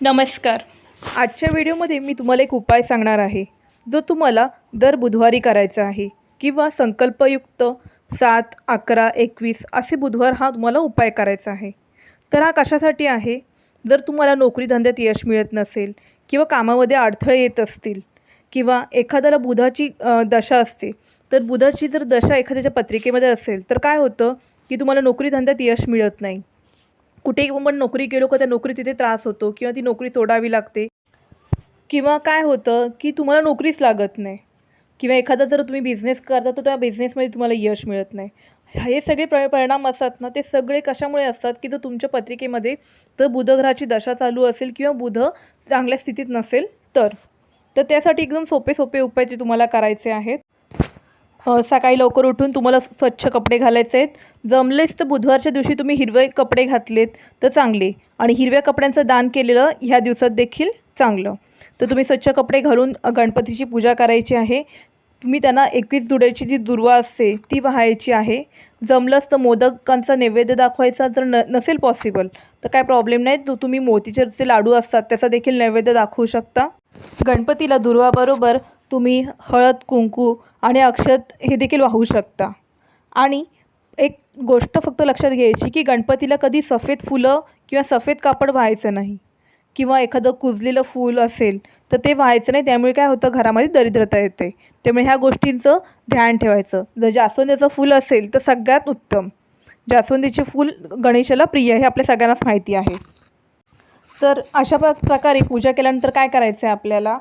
नमस्कार. आजच्या व्हिडिओमध्ये मी तुम्हाला एक उपाय सांगणार आहे. जो तुम्हाला दर बुधवारी करायचा आहे किंवा संकल्पयुक्त सात अकरा एकवीस असे बुधवार हा तुम्हाला उपाय करायचा आहे. तर हा कशासाठी आहे? जर तुम्हाला नोकरी धंद्यात यश मिळत नसेल किंवा कामामध्ये अडथळे येत असतील किंवा एखाद्याला बुधाची दशा असते तर बुधाची जर दशा एखाद्याच्या पत्रिकेमध्ये असेल तर काय होतं की तुम्हाला नोकरी धंद्यात यश मिळत नाही. कुठेही पण नोकरी केलो का त्या नोकरी तिथे त्रास होतो किंवा ती नोकरी सोडावी लागते. किंवा काय होतं की तुम्हाला नोकरीच लागत नाही. किंवा एखादा जर तुम्ही बिझनेस करता तर त्या बिझनेसमध्ये तुम्हाला यश मिळत नाही. हे सगळे प्र परिणाम असतात ना ते सगळे कशामुळे असतात की जर तुमच्या पत्रिकेमध्ये तर बुधग्रहाची दशा चालू असेल किंवा बुध चांगल्या स्थितीत नसेल तर. तर त्यासाठी एकदम सोपे सोपे उपाय ते तुम्हाला करायचे आहेत. सकाळी लवकर उठून तुम्हाला स्वच्छ कपडे घालायचे आहेत. जमलेच तर बुधवारच्या दिवशी तुम्ही हिरवे कपडे घातलेत तर चांगले. आणि हिरव्या कपड्यांचं दान केलेलं ह्या दिवसात देखील चांगलं. तर तुम्ही स्वच्छ कपडे घालून गणपतीची पूजा करायची आहे. तुम्ही त्यांना एकवीस दुड्याची जी दुर्वा असते ती वाहायची आहे. जमलंच तर मोदकांचा नैवेद्य दाखवायचा जर न नसेल पॉसिबल तर काय प्रॉब्लेम नाही. तो तुम्ही जे लाडू असतात त्याचा देखील नैवेद्य दाखवू शकता. गणपतीला दुर्वाबरोबर तुम्ही हळद कुंकू आणि अक्षत हे देखील वाहू शकता. आणि एक गोष्ट फक्त लक्षात घ्यायची की गणपतीला कधी सफेद फुलं किंवा सफेद कापड व्हायचं नाही. किंवा एखादं कुजलेलं फूल असेल तर ते व्हायचं नाही. त्यामुळे काय होतं घरामध्ये दरिद्रता येते. त्यामुळे ह्या गोष्टींचं ध्यान ठेवायचं. जर जास्वंदीचं फूल असेल तर सगळ्यात उत्तम. जास्वंदीचे फूल गणेशाला प्रिय हे आपल्या सगळ्यांनाच माहिती आहे. तर अशा प्र प्रकारे पूजा केल्यानंतर काय करायचं आहे आपल्याला?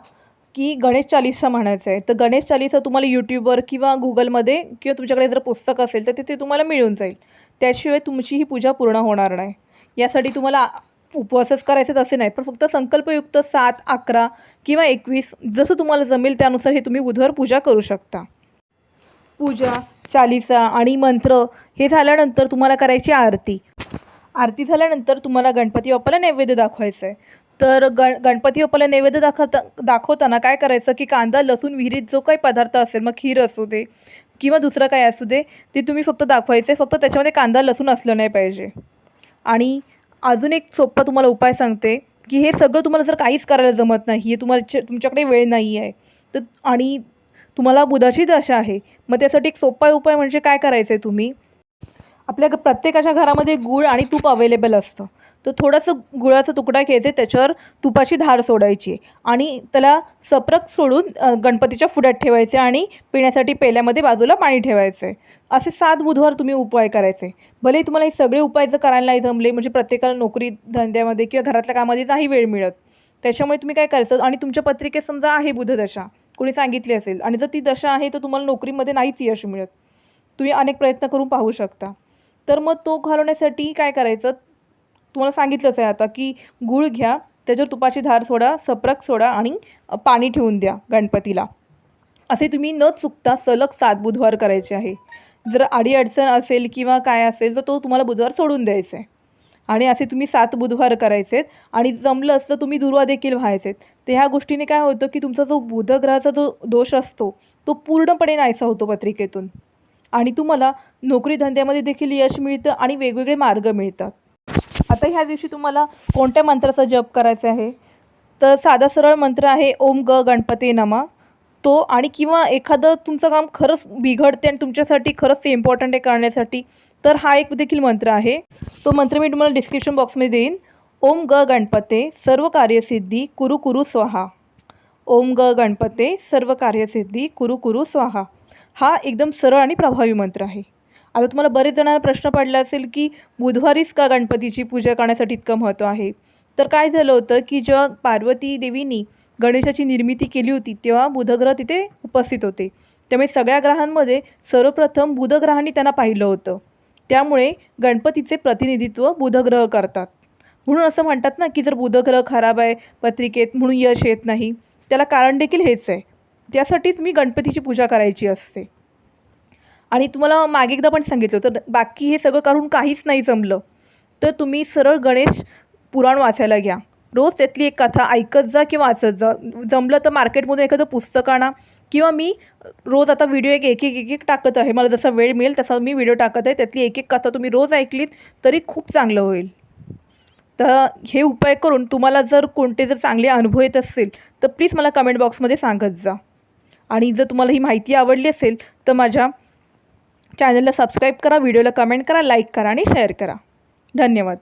की गणेश चालीसा म्हणायचं आहे तर गणेश चालीसा तुम्हाला यूट्यूबवर किंवा गुगलमध्ये किंवा तुमच्याकडे जर पुस्तक असेल तर ते तुम्हाला मिळून जाईल. त्याशिवाय तुमची ही पूजा पूर्ण होणार नाही. यासाठी तुम्हाला उपवासच करायचेच असे नाही पण फक्त संकल्पयुक्त सात अकरा किंवा एकवीस जसं तुम्हाला जमेल त्यानुसार हे तुम्ही बुधवार पूजा करू शकता. पूजा चालिसा आणि मंत्र हे झाल्यानंतर तुम्हाला करायची आरती. आरती झाल्यानंतर तुम्हाला गणपती बाप्पाला नैवेद्य दाखवायचं आहे तर गण गणपती बाप्पाला नैवेद्य दाखवता दाखवताना काय करायचं की कांदा लसूण विहिरीत जो काही पदार्थ असेल मग खीर असू दे किंवा दुसरं काय असू दे ते तुम्ही फक्त दाखवायचं फक्त त्याच्यामध्ये कांदा लसूण असलं नाही पाहिजे. आणि अजून एक सोपा तुम्हाला उपाय सांगते की हे सगळं तुम्हाला जर काहीच करायला जमत नाही आहे तुम्हाला तुमच्याकडे वेळ नाही आहे तर आणि तुम्हाला बुधाची दशा आहे मग त्यासाठी एक सोपा उपाय म्हणजे काय करायचं आहे तुम्ही? आपल्या प्रत्येकाच्या घरामध्ये गूळ आणि तूप अवेलेबल असतं. तर थोडंसं गुळाचा तुकडा घ्यायचा त्याच्यावर तुपाची धार सोडायची आहे. आणि त्याला सप्रक सोडून गणपतीच्या फुड्यात ठेवायचे आणि पिण्यासाठी पेल्यामध्ये बाजूला पाणी ठेवायचं असे सात बुधवार तुम्ही उपाय करायचे भले तुम्हाला हे सगळे उपाय जर करायला नाही जमले म्हणजे प्रत्येकाला नोकरी धंद्यामध्ये किंवा घरातल्या कामामध्ये नाही वेळ मिळत. त्याच्यामुळे तुम्ही काय करायचं? आणि तुमच्या पत्रिकेत समजा आहे बुधदशा कोणी सांगितली असेल. आणि जर ती दशा आहे तर तुम्हाला नोकरीमध्ये नाहीच यश मिळत. तुम्ही अनेक प्रयत्न करून पाहू शकता. तर मग तो घालवण्यासाठी काय करायचं? तुम्हाला सांगितलंच आहे आता की गूळ घ्या त्याच्यावर तुपाची धार सोडा सप्रक सोडा आणि पाणी ठेवून द्या गणपतीला. असे तुम्ही न चुकता सलग सात बुधवार करायचे आहे. जर अडीअडचण असेल किंवा काय असेल तर तो तुम्हाला बुधवार सोडून द्यायचा आहे. आणि असे तुम्ही सात बुधवार करायचे आहेत आणि जमलं असतं तुम्ही दुर्वा देखील व्हायचे तर ह्या गोष्टीने काय होतं की तुमचा जो बुधग्रहाचा जो दोष असतो तो पूर्णपणे नाहीसा होतो पत्रिकेतून. आणि तुम्हाला नोकरी धंद्यामध्ये देखील यश मिळतं आणि वेगवेगळे मार्ग मिळतात. आता ह्या दिवशी तुम्हाला कोणत्या मंत्राचा जप करायचा आहे? तर साधा सरळ मंत्र आहे ओम ग गणपती नमा. तो आणि किंवा एखादं तुमचं काम खरंच बिघडते आणि तुमच्यासाठी खरंच ते इम्पॉर्टंट आहे करण्यासाठी तर हा एक देखील मंत्र आहे. तो मंत्र मी तुम्हाला डिस्क्रिप्शन बॉक्समध्ये देईन. ओम ग गणपते सर्व कार्यसिद्धी कुरु कुरु स्वाहा. ओम ग गणपते सर्व कार्यसिद्धी कुरु कुरु स्वाहा. हा एकदम सरळ आणि प्रभावी मंत्र आहे. आता तुम्हाला बरेच जणांना प्रश्न पडला असेल की बुधवारीच का गणपतीची पूजा करण्यासाठी इतकं महत्त्व आहे? तर काय झालं होतं की जेव्हा पार्वती देवीनी गणेशाची निर्मिती केली होती तेव्हा बुधग्रह तिथे उपस्थित होते. त्यामुळे सगळ्या ग्रहांमध्ये सर्वप्रथम बुधग्रहांनी त्यांना पाहिलं होतं. त्यामुळे गणपतीचे प्रतिनिधित्व बुधग्रह करतात. म्हणून असं म्हणतात ना की जर बुधग्रह खराब आहे पत्रिकेत म्हणून यश येत नाही त्याला कारण देखील हेच आहे. त्यासाठीच मी गणपतीची पूजा करायची असते. आणि तुम्हाला मागे एकदा पण सांगितलं होतं बाकी हे सगळं करून काहीच नाही जमलं. तर तुम्ही सरळ गणेश पुराण वाचायला घ्या. रोज त्यातली एक कथा ऐकत जा किंवा वाचत जा. जमलं तर मार्केटमधून एखादं पुस्तक आणा किंवा मी रोज आता व्हिडिओ एक एक एक एक एक टाकत आहे. मला जसा वेळ मिळेल तसा मी व्हिडिओ टाकत आहे. त्यातली एक एक कथा तुम्ही रोज ऐकलीत तरी खूप चांगलं होईल. तर हे उपाय करून तुम्हाला जर कोणते जर चांगले अनुभव येत असतील तर प्लीज मला कमेंट बॉक्समध्ये सांगत जा. आणि जर तुम्हाला ही माहिती आवडली असेल तर माझ्या चॅनलला सबस्क्राईब करा व्हिडिओला कमेंट करा लाईक करा आणि शेअर करा. धन्यवाद.